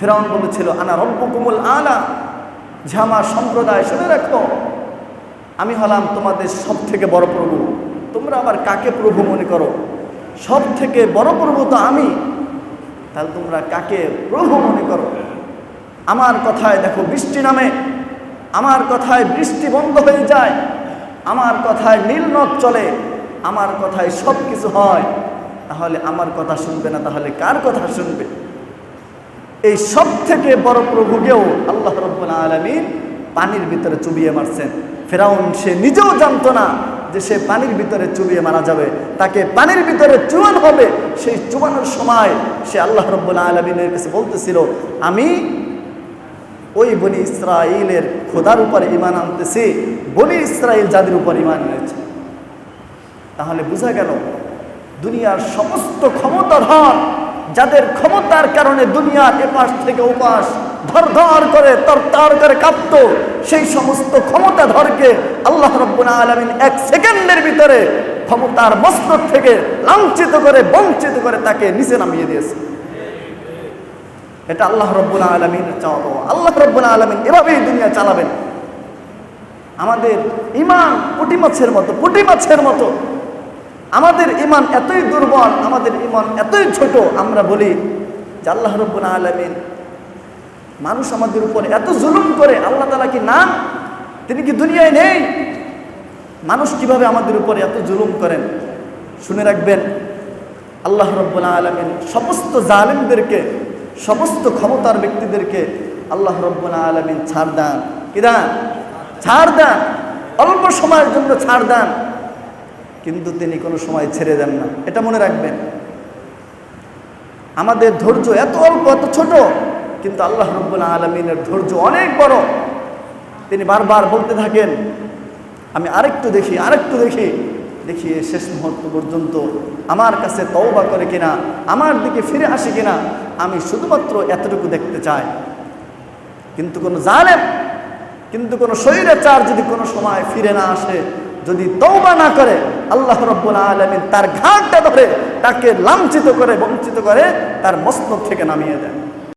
ফেরাউন বলেছিল, আনা রব্বকুমুল আলা যে আমার সম্প্রদায়, শুনে রাখো, আমি হলাম তোমাদের সব থেকে বড় প্রভু। তোমরা আবার কাকে প্রভু মনে করো? সব থেকে বড় প্রভু তো আমি। তাহলে তোমরা কাকে প্রভু মনে করো? আমার কথায় দেখো, বৃষ্টি নামে, আমার কথায় বৃষ্টি বন্ধ হয়ে যায়, আমার কথায় নীলনদ চলে, আমার কথায় সব কিছু হয়। তাহলে আমার কথা শুনবে না, তাহলে কার কথা শুনবে? এই সব থেকে বড় প্রভুকেও আল্লাহ রব্বুল আলমিন পানির ভিতরে চুবিয়ে মারছেন। ফেরাউন সে নিজেও জানতো না যে সে পানির ভিতরে চুবিয়ে মারা যাবে। তাকে পানির ভিতরে চুয়ান হবে। সেই চুবানোর সময় সে আল্লাহ রব্বুল আলমিনের কাছে বলতেছিল, আমি ওই বনি ইসরায়েলের খোদার উপর ইমান আনতেছি। বনি ইসরায়েল যাদের উপর ইমান এনেছে। তাহলে বোঝা গেল, দুনিয়ার সমস্ত ক্ষমতাধর যাদের ক্ষমতার কারণে দুনিয়ার এপাশ থেকে ওপাশ ধর ধর করে, তর করে কাঁপত, সেই সমস্ত ক্ষমতা ধরকে আল্লাহ রব্বুল আলমিন এক সেকেন্ডের ভিতরে ক্ষমতার মস্তক থেকে লাঞ্ছিত করে, বঞ্চিত করে তাকে নিচে নামিয়ে দিয়েছে। এটা আল্লাহ রব্বুল আলমিনের চাওয়া। আল্লাহ রব্বুল আলমিন এভাবেই দুনিয়া চালাবেন। আমাদের ইমান পুটি মাছের মতো পুটি মাছের মতো। আমাদের ইমান এতই দুর্বল, আমাদের ইমান এতই ছোট, আমরা বলি যে আল্লাহ রব্বুল আলমিন মানুষ আমাদের উপরে এত জুলুম করে, আল্লাহ তালা কি না? তিনি কি দুনিয়ায় নেই? মানুষ কীভাবে আমাদের উপরে এত জুলুম করেন? শুনে রাখবেন, আল্লাহ রব্বুল আলমিন সমস্ত জালিমদেরকে, সমস্ত ক্ষমতার ব্যক্তিদেরকে আল্লাহ রব্বুল আলমিন ছাড় দেন। কি দেন? ছাড় দেন। অল্প সময়ের জন্য ছাড় দেন। কিন্তু তিনি কোনো সময় ছেড়ে দেন না। এটা মনে রাখবেন। আমাদের ধৈর্য এত অল্প, এত ছোট, কিন্তু আল্লাহ রব্বুল আলমিনের ধৈর্য অনেক বড়। তিনি বারবার বলতে থাকেন, আমি আরেকটু দেখি আরেকটু দেখি দেখি শেষ মুহূর্ত পর্যন্ত আমার কাছে তওবা করে কিনা, আমার দিকে ফিরে আসে কিনা, আমি শুধুমাত্র এতটুকু দেখতে চাই। কিন্তু কোনো জালেম, কিন্তু কোনো চার যদি কোনো সময় ফিরে না আসে যদি তৌবা না করে, আল্লাহ রব্বুল আলমিন তার ঘাটটা ধরে তাকে লাঞ্ছিত করে, বঞ্চিত করে তার মস্তক থেকে নামিয়ে দেন।